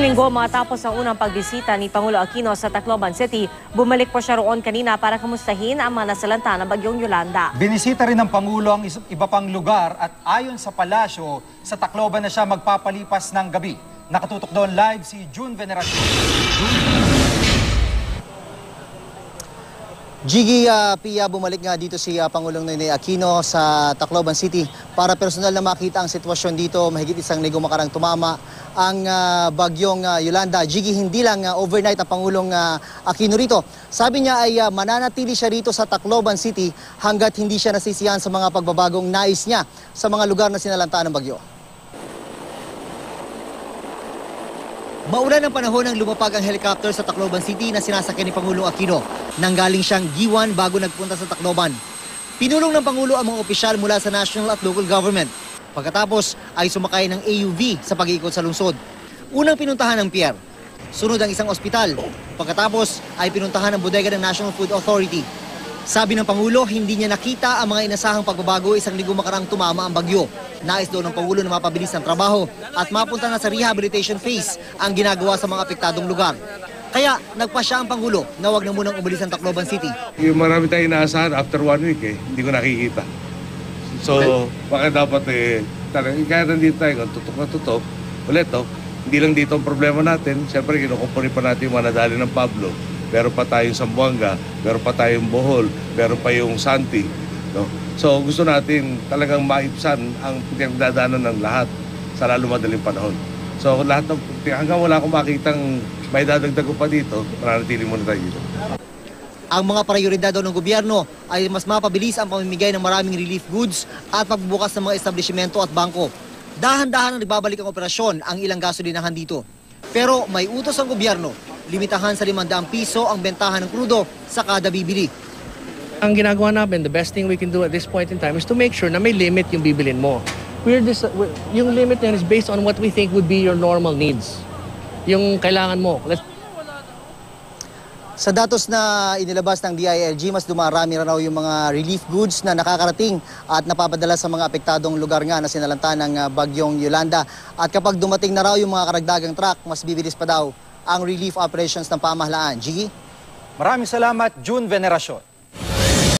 Linggo matapos ang unang pagbisita ni Pangulo Aquino sa Tacloban City, bumalik po siya roon kanina para kamustahin ang mga nasalanta ng bagyong Yolanda. Binisita rin ng Pangulo ang iba pang lugar at ayon sa palasyo, sa Tacloban na siya magpapalipas ng gabi. Nakatutok doon live si June Veneracion. Jiggy uh, Pia, bumalik nga dito si uh, Pangulong Noynoy Aquino sa Tacloban City para personal na makita ang sitwasyon dito. Mahigit isang linggo makarang tumama ang uh, bagyong uh, Yolanda. Jiggy, hindi lang uh, overnight ang Pangulong uh, Aquino rito. Sabi niya ay uh, mananatili siya rito sa Tacloban City hanggat hindi siya nasisiyahan sa mga pagbabagong nais niya sa mga lugar na sinalanta ng bagyo. Maulan ng panahon nang lumapag ang helicopter sa Tacloban City na sinasakyan ni Pangulong Aquino. Nanggaling siyang Giwan bago nagpunta sa Tacloban. Pinulong ng Pangulo ang mga opisyal mula sa national at local government. Pagkatapos ay sumakay ng AUV sa pag-iikot sa lungsod. Unang pinuntahan ng Pierre. Sunod ang isang ospital. Pagkatapos ay pinuntahan ng bodega ng National Food Authority. Sabi ng Pangulo, hindi niya nakita ang mga inasahang pagbabago isang linggo makarang tumama ang bagyo. Nais daw ng Pangulo na mapabilis ang trabaho at mapunta na sa rehabilitation phase ang ginagawa sa mga apektadong lugar. Kaya nagpasya ang Pangulo na wag na munang umalis ang Tacloban City. Yung marami tayong inaasahan after one week eh, hindi ko nakikita. So, bakit dapat eh, talagang kaya nandito tayo, tutok na tutok, ulit oh, hindi lang dito ang problema natin, siyempre kinukumpuni pa natin yung mga nadali ng Pablo, meron pa tayong Sambuanga, meron pa tayong Bohol, meron pa yung Santi, no? So, gusto natin talagang maipsan ang pinagdadaanan ng lahat sa lalo madaling panahon. So, lahat ng, hanggang wala akong makitang may dadagdag pa dito, mananatili muna tayo dito. Ang mga prioridad ng gobyerno ay mas mapabilis ang pamimigay ng maraming relief goods at pagbubukas ng mga establishmento at bangko. Dahan-dahan ang nagbabalik ang operasyon ang ilang gasolinahan dito. Pero may utos ang gobyerno, limitahan sa 500 piso ang bentahan ng krudo sa kada bibili. ang ginagawa namin, the best thing we can do at this point in time is to make sure na may limit yung bibilin mo. We're this, we're- yung limit na is based on what we think would be your normal needs. Yung kailangan mo. Let's Sa datos na inilabas ng DILG, mas dumarami raw yung mga relief goods na nakakarating at napapadala sa mga apektadong lugar nga na sinalanta ng ah, bagyong Yolanda. At kapag dumating na raw yung mga karagdagang truck, mas bibilis pa daw ang relief operations ng pamahalaan. Gigi? Maraming salamat, June Veneracion.